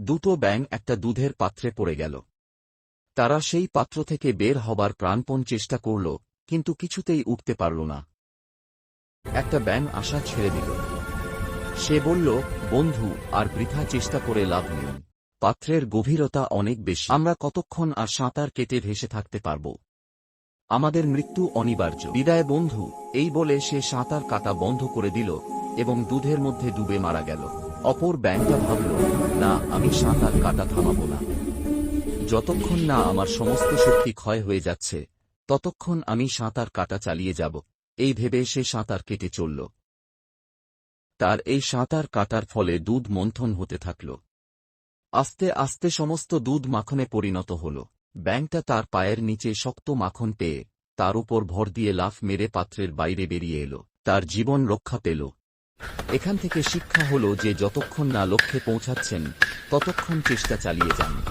দুটো ব্যাং একটা দুধের পাত্রে পড়ে গেল। তারা সেই পাত্র থেকে বের হবার প্রাণপণ চেষ্টা করল, কিন্তু কিছুতেই উঠতে পারল না। একটা ব্যাং আশা ছেড়ে দিল। সে বলল, বন্ধু, আর বৃথা চেষ্টা করে লাভ নেই। পাত্রের গভীরতা অনেক বেশি। আমরা কতক্ষণ আর সাঁতার কেটে ভেসে থাকতে পারব? আমাদের মৃত্যু অনিবার্য। বিদায়, বন্ধু। এই বলে সে সাঁতার কাটা বন্ধ করে দিল এবং দুধের মধ্যে ডুবে মারা গেল। অপর ব্যাংকটা ভাবল, না, আমি সাঁতার কাটা থামাবো না। যতক্ষণ না আমার সমস্ত শক্তি ক্ষয় হয়ে যাচ্ছে, ততক্ষণ আমি সাঁতার কাটা চালিয়ে যাব। এই ভেবে সে সাঁতার কেটে চলল। তার এই সাঁতার কাটার ফলে দুধ মন্থন হতে থাকল। আস্তে আস্তে সমস্ত দুধ মাখনে পরিণত হল। ব্যাংকটা তার পায়ের নিচে শক্ত মাখন পেয়ে তার উপর ভর দিয়ে লাফ মেরে পাত্রের বাইরে বেরিয়ে এলো। তার জীবন রক্ষা পেল। এখান থেকে শিক্ষা হল যে যতক্ষণ না লক্ষ্যে পৌঁছাচ্ছেন ততক্ষণ চেষ্টা চালিয়ে যান।